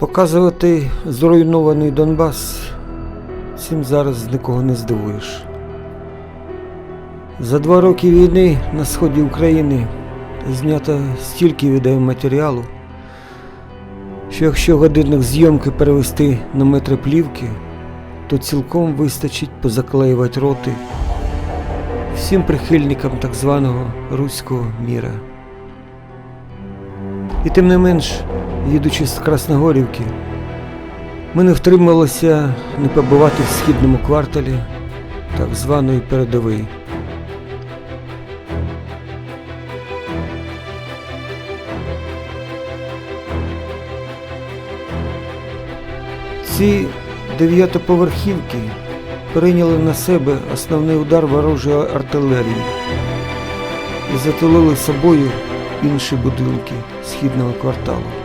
Показувати зруйнований Донбас цим зараз нікого не здивуєш. За два роки війни на сході України знято стільки відеоматеріалу, що якщо годинник зйомки перевести на метри плівки, то цілком вистачить позаклеювати роти всім прихильникам так званого руського міра. І тим не менш, їдучи з Красногорівки, ми не втрималися не побувати в східному кварталі так званої передової. Ці дев'ятоповерхівки прийняли на себе основний удар ворожої артилерії і затулили собою інші будинки східного кварталу.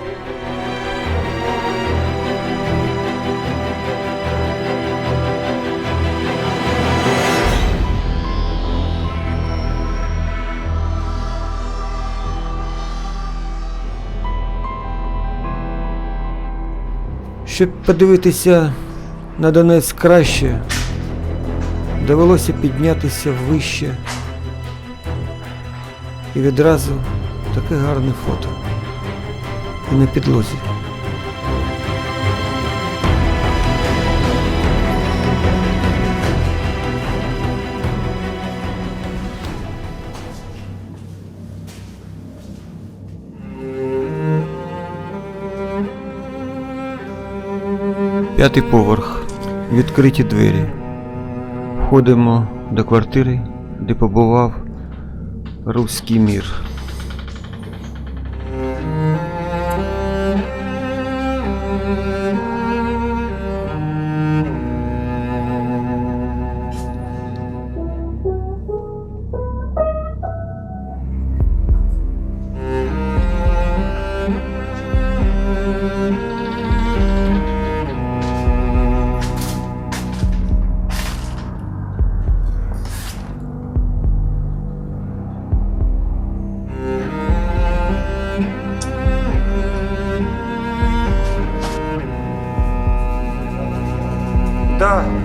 Щоб подивитися на Донець краще, довелося піднятися вище. І відразу таке гарне фото. І на підлозі. П'ятий поверх. Відкриті двері. Входимо до квартири, де побував руський мір. Да.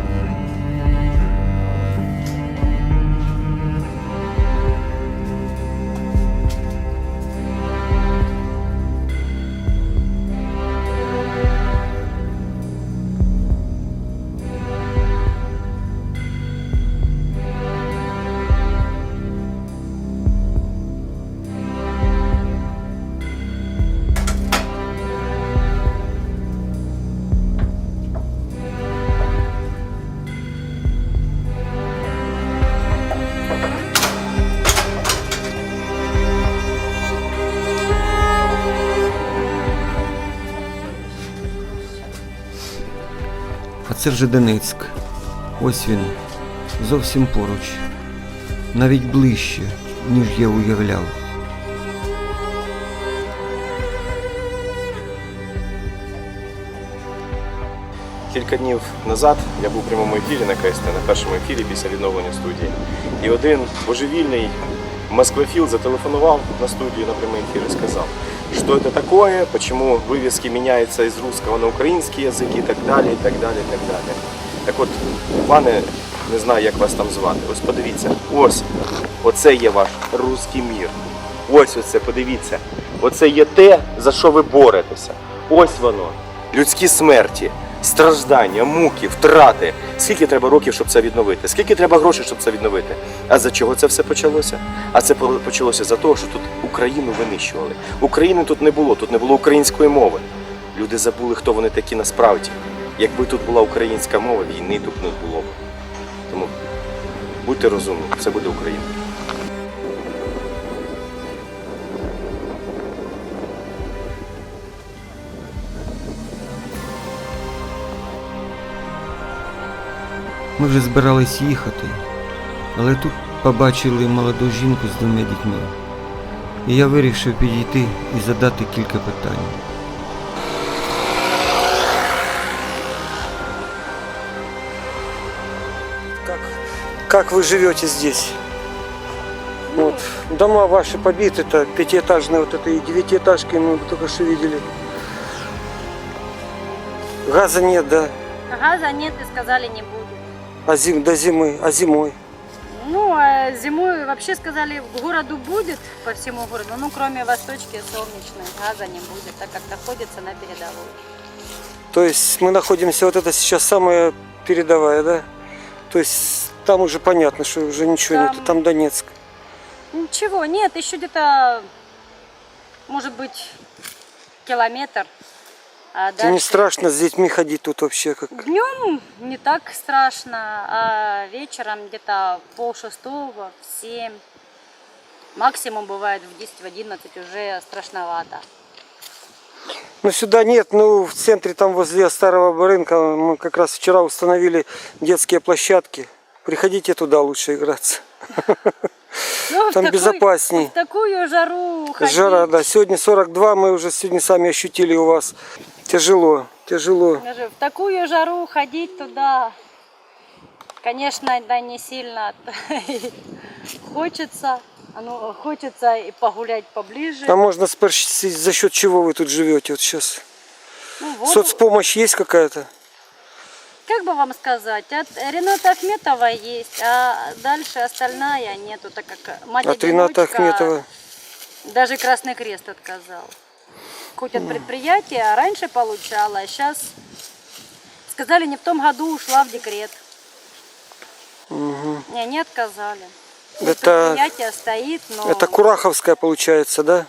Це вже Донецьк. Ось він, зовсім поруч, навіть ближче, ніж я уявляв. Кілька днів назад я був у прямому ефірі на КСТ, на першому ефірі після відновлення студії. І один божевільний Москвофіл зателефонував на студію на прямий ефір і сказав, що це таке, почему вывески міняються із русского на український язик і так далі, и так далее, и так далее. Так от, пане, не знаю, як вас там звати. Ось подивіться, ось, оце є ваш русський мір. Ось оце, подивіться. Оце є те, за що ви боретеся. Ось воно. Людські смерті, страждання, муки, втрати. Скільки треба років, щоб це відновити? Скільки треба грошей, щоб це відновити? А за чого це все почалося? А це почалося за того, що тут Україну винищували. України тут не було, тут не було української мови. Люди забули, хто вони такі насправді. Якби тут була українська мова, війни тут не було б. Тому будьте розумні, все буде Україна. Ми вже збирались їхати, але тут побачили молоду жінку з двома дітьми. І я вирішив підійти і задати кілька питань. Как, как вы живете здесь? Вот. Дома ваши побиты, это пятиэтажные, вот это и девятиэтажки мы только что видели. Газа нет, да? Газа нет и сказали не будет. А зим, до зимы, а зимой? Ну, а зимой вообще сказали, в городу будет по всему городу, ну, кроме Восточки солнечной, газа не будет, так как находится на передовой. То есть мы находимся, вот это сейчас самая передовая, да? То есть там уже понятно, что уже ничего Там- нет, там Донецк. Ничего, нет, еще где-то, может быть, километр. А Тебе не дальше- страшно с детьми ходить тут вообще как? Днем не так страшно, а вечером где-то пол шестого, в семь. Максимум бывает в 10, в 11 уже страшновато. Ну сюда нет, ну в центре там возле старого рынка мы как раз вчера установили детские площадки. Приходите туда лучше играться. Ну, Там такой- безопасней. В такую жару ходить. Жара, да. Сегодня 42, мы уже сегодня сами ощутили у вас. Тяжело, тяжело. Даже в такую жару ходить туда, конечно, да не сильно хочется. Ну, хочется и погулять поближе. А можно спросить, за счет чего вы тут живете вот сейчас? Ну, вот, Соцпомощь есть какая-то? Как бы вам сказать, от Рената Ахметова есть, а дальше остальная нету, так как мать От Рената Ахметова. Даже Красный Крест отказал. Хоть от предприятия, а раньше получала, а сейчас сказали, не в том году ушла в декрет. Не, не отказали. Это, Предприятие стоит, но... это Кураховская получается, да?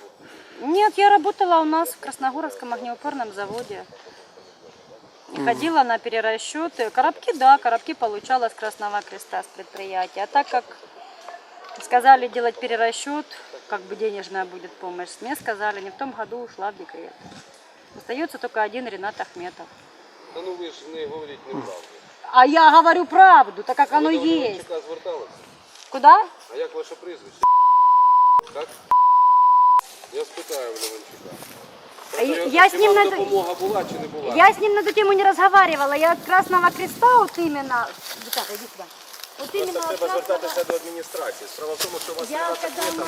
Нет, я работала у нас в Красногоровском огнеупорном заводе. И Ходила на перерасчеты. Коробки, да, коробки получала с Красного Креста, с предприятия. А так как сказали делать перерасчет, как бы денежная будет помощь, мне сказали, не в том году ушла в декрет. Остается только один Ренат Ахметов. Та ну ви ж не говоріть неправду. А я говорю правду, так как оно Ви до есть. Зверталися? Куда? А як ваше прізвище? Так? Я спитаю в Леванчука. А я- я з ним на- допомога була чи не була? Я с ним на эту тему не разговаривала. Я от Красного Креста вот именно... Ребята, иди сюда. Вот именно Просто треба звертатися до адміністрації. Справа в тому, що у вас Я Ахметов... нас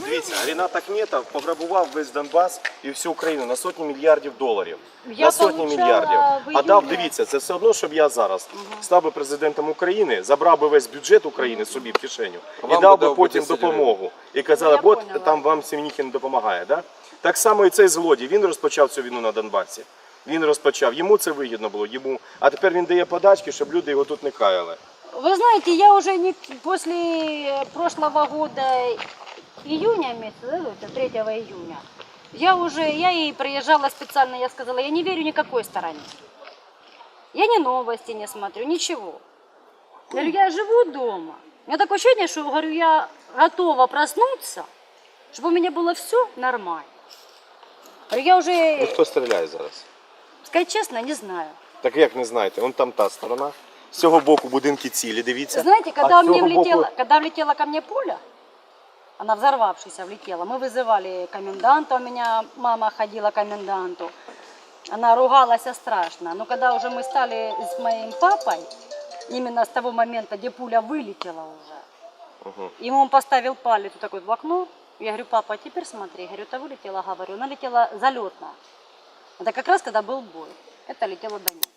был... Дивіться, Рінат Ахметов пограбував весь Донбас і всю Україну на сотні мільярдів доларів. Я на сотні получала мільярдів. в А дав, июле. дивіться, це все одно, щоб я зараз став би президентом України, забрав би весь бюджет України собі в кишеню і Вам дав би би дав потім 10 гривень. допомогу. І казали, Ну, я от поняла. там вам Семеніхін допомагає. Да? Так само і цей злодій, він розпочав цю війну на Донбасі. Він розпочав, йому це вигідно було, йому. А тепер він дає подачки, щоб люди його тут не каяли. Вы знаете, я уже не после прошлого года июня месяца, да, это 3 июня, я уже, я и приезжала специально, я сказала, я не верю никакой стороне. Я ни новости не смотрю, ничего. Я говорю, я живу дома. У меня такое ощущение, что говорю, я готова проснуться, чтобы у меня было все нормально. Говорю, я уже, Ну хто стріляє зараз? сказать честно, не знаю. Так як не знаєте, вон там та сторона. З цього боку будинки цілі, дивіться. Знаете, А когда с мне цього влетела, боку- когда влетела ко мне пуля, она взорвавшаяся влетела, мы вызывали коменданта, у меня мама ходила к коменданту, она ругалась а страшно. Но когда уже мы стали с моим папой, именно с того момента, где пуля вылетела уже, Мгм. ему он поставил палец вот такой в окно, я говорю, папа, а теперь смотри, говорю, это вылетела, говорю, она летела залетно. Это как раз когда был бой. Это летело Донецк.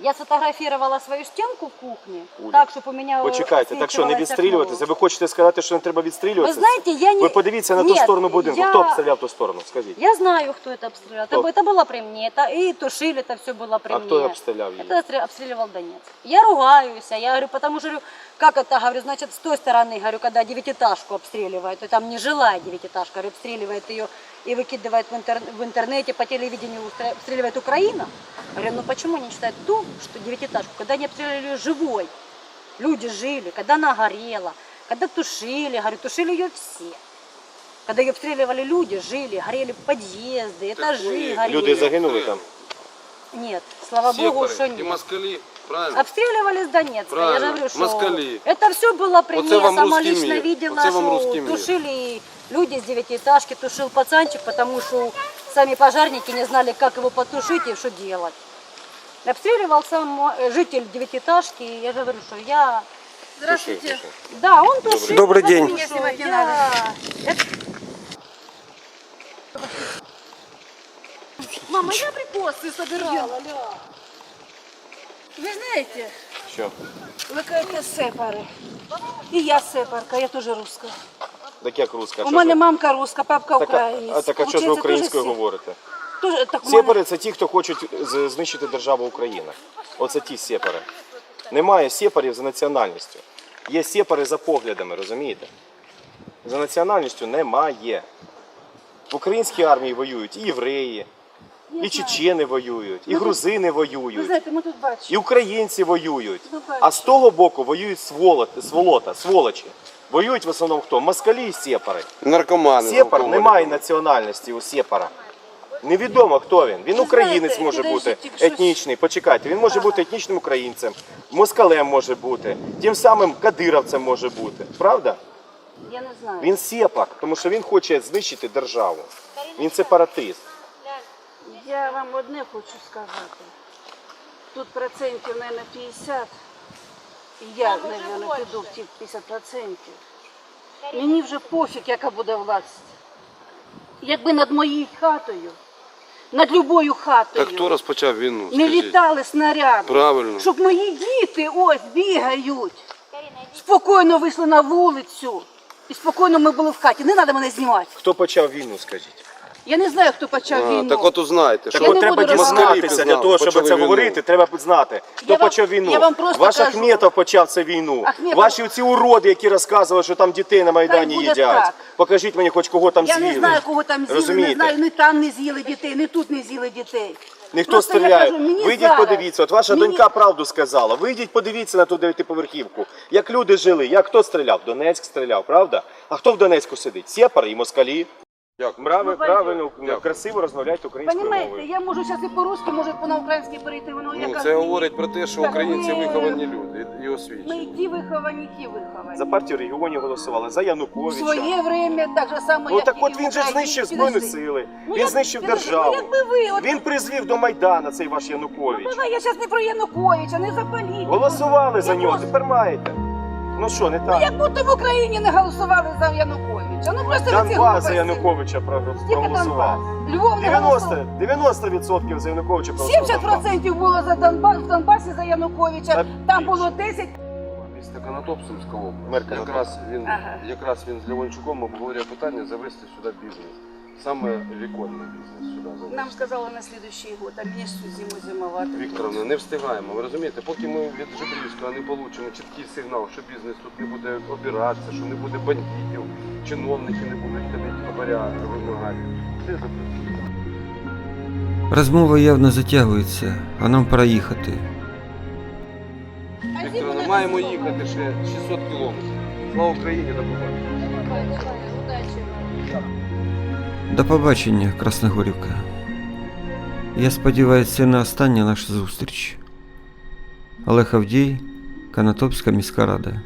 Я сфотографировала свою стенку в кухне, Уля. так, чтобы у меня Почекайте, так що не освітлювалося відстрілюватися? окно. Ви хочете сказати, що не треба Ви відстрілюватися? знаєте, я не... Ви подивіться на ту Нет, сторону будинку. я- Хто обстріляв ту сторону? Скажіть. Я знаю, кто это обстрелял. Это, Кто? это было при мне. Это, и тушили, это все было при А мне. хто обстріляв її? Это обстрел- обстреливал Донецк. Я ругаюсь, я говорю, потому что, говорю, как это, говорю, значит, с той стороны, говорю, когда девятиэтажку обстреливают, и там не жилая девятиэтажка, говорю, обстреливает ее и выкидывает в, интер- в интернете, по телевидению устра- обстреливает Украина. Говорю, ну почему не читают ту, что девятиэтажку, когда они обстреливали ее живой, люди жили, когда она горела, когда тушили, говорю, тушили ее все. Когда ее обстреливали люди, жили, горели подъезды, этажи горели. Люди загинули там. Нет, слава богу, Сепари что і нет. москалі, Правильно? Обстреливали с Донецка, я же Правильно, говорю, что москали. это все было при Вот мне, вам сама русский лично мир. видела, вам что русский мир. тушили люди с девятиэтажки, тушил пацанчик, потому что сами пожарники не знали, как его потушить и что делать. Обстреливал сам э, житель девятиэтажки, я же говорю, что я... Здравствуйте. Да, он тушил. Добрый потому день. что я- Это- Мама, я прикол косы собирала, ля. Вы знаете, Що? вы какая-то сепары. И я сепарка, я тоже русская. Так як руска? У мене мамка русська, папка Так, а, українець. а, так а що ж ви Получається, українською теж сеп- говорите? Тоже, так, у мене- Сепари це ті, хто хочуть з- знищити державу Україна. Оце ті сепари. Немає сепарів за національністю. Є сепари за поглядами, розумієте? За національністю немає. В українській армії воюють і євреї, і чечени воюють, і грузини воюють, знаєте, ми тут бачимо. і українці воюють. Ну. А з того боку воюють сволоти, сволота, сволочі. Воюють в основному хто? Москалі і сепари. Наркомани. Сепар алкоголики. немає національності у Сепара. Невідомо хто він. Він українець може бути етнічний. Почекайте, він може бути етнічним українцем, москалем може бути, тим самим кадировцем може бути. Правда? Я не знаю. Він сепак, тому що він хоче знищити державу. Він сепаратист. Я вам одне хочу сказати. Тут процентів, мабуть, 50. І я, мабуть, піду в ті 50 процентів. Мені вже пофіг, яка буде власть. Якби над моєю хатою, над любою хатою Так хто розпочав війну? не Скажіть. літали снаряди. Правильно. Щоб мої діти ось бігають. Спокійно вийшли на вулицю. І спокійно ми були в хаті. Не треба мене знімати. Хто почав війну, скажіть? Я не знаю, хто почав А, війну. так от узнайте, Так от не треба буду дізнатися для того, щоб це війну. говорити, треба знати, хто Я вам- почав війну. я вам просто Ваш кажу. Ахметов почав цю війну. Ахметов- Ваші ці уроди, які розказували, що там дітей на Майдані буде їдять. так. Покажіть мені хоч кого там Я з'їли. не знаю, кого там з'їли, Розумієте? не знаю, ні там не з'їли дітей, ні тут не з'їли дітей. Ніхто Просто я стріляє. кажу, мені Вийдіть, зараз- подивіться. От ваша мені- донька правду сказала. Вийдіть, подивіться на ту дев'ятиповерхівку. Як люди жили, як хто стріляв? Донецьк стріляв, правда? А хто в Донецьку сидить? Сєпари і москалі. Дякую. Правильно, Ну, правильно, Дякую. красиво розмовляйте українською Понімаєте, мовою. я можу зараз і по-русски, може по на українській перейти, воно Ну, яка це говорить про те, що Так, українці ми- виховані люди і- і Ми освічені. ті виховані, ті виховані. За партію регіонів голосували, за В Януковича. своє время так же само, Ну як так і от він же Україні. знищив Збройні Підожди. сили, Ну, він як- знищив підожди, державу. Ну, якби ви, от, Він призвів до Майдана цей ваш Янукович. Ну, давай, я зараз не про Януковича, не за політику. Голосували за Я нього, просто- тепер маєте. Ну що, не так? Як будто в Україні не голосували за Януковича. Ну просто Донбас за. Януковича проголосував. Львов не 90, 90% за Януковича проголосував. 70% було за Донбас, в Донбасі за Януковича. Там було 10. Місто Конотоп, Мерка, область. Мер Якраз він, Ага. якраз він з Лівончуком обговорює питання завести сюди бізнес. Саме віконний бізнес сюди. Нам сказали на следующий год, а мені всю зиму зимувати. Вікторовна, не встигаємо. Ви розумієте, поки ми від Жебрівського не получимо чіткий сигнал, що бізнес тут не буде обиратися, що не буде бандитів, чиновники не будуть ходити хабаря вимагати. Все запрацює. Розмова явно затягується, а нам пора їхати. Вікторовна, маємо їхати ще 600 кілометрів. Слава Україні, до побачення. До побачення, Красногорівка. Я сподіваюся, це не остання наша зустріч. Олег Авдій, Канатопська міська рада.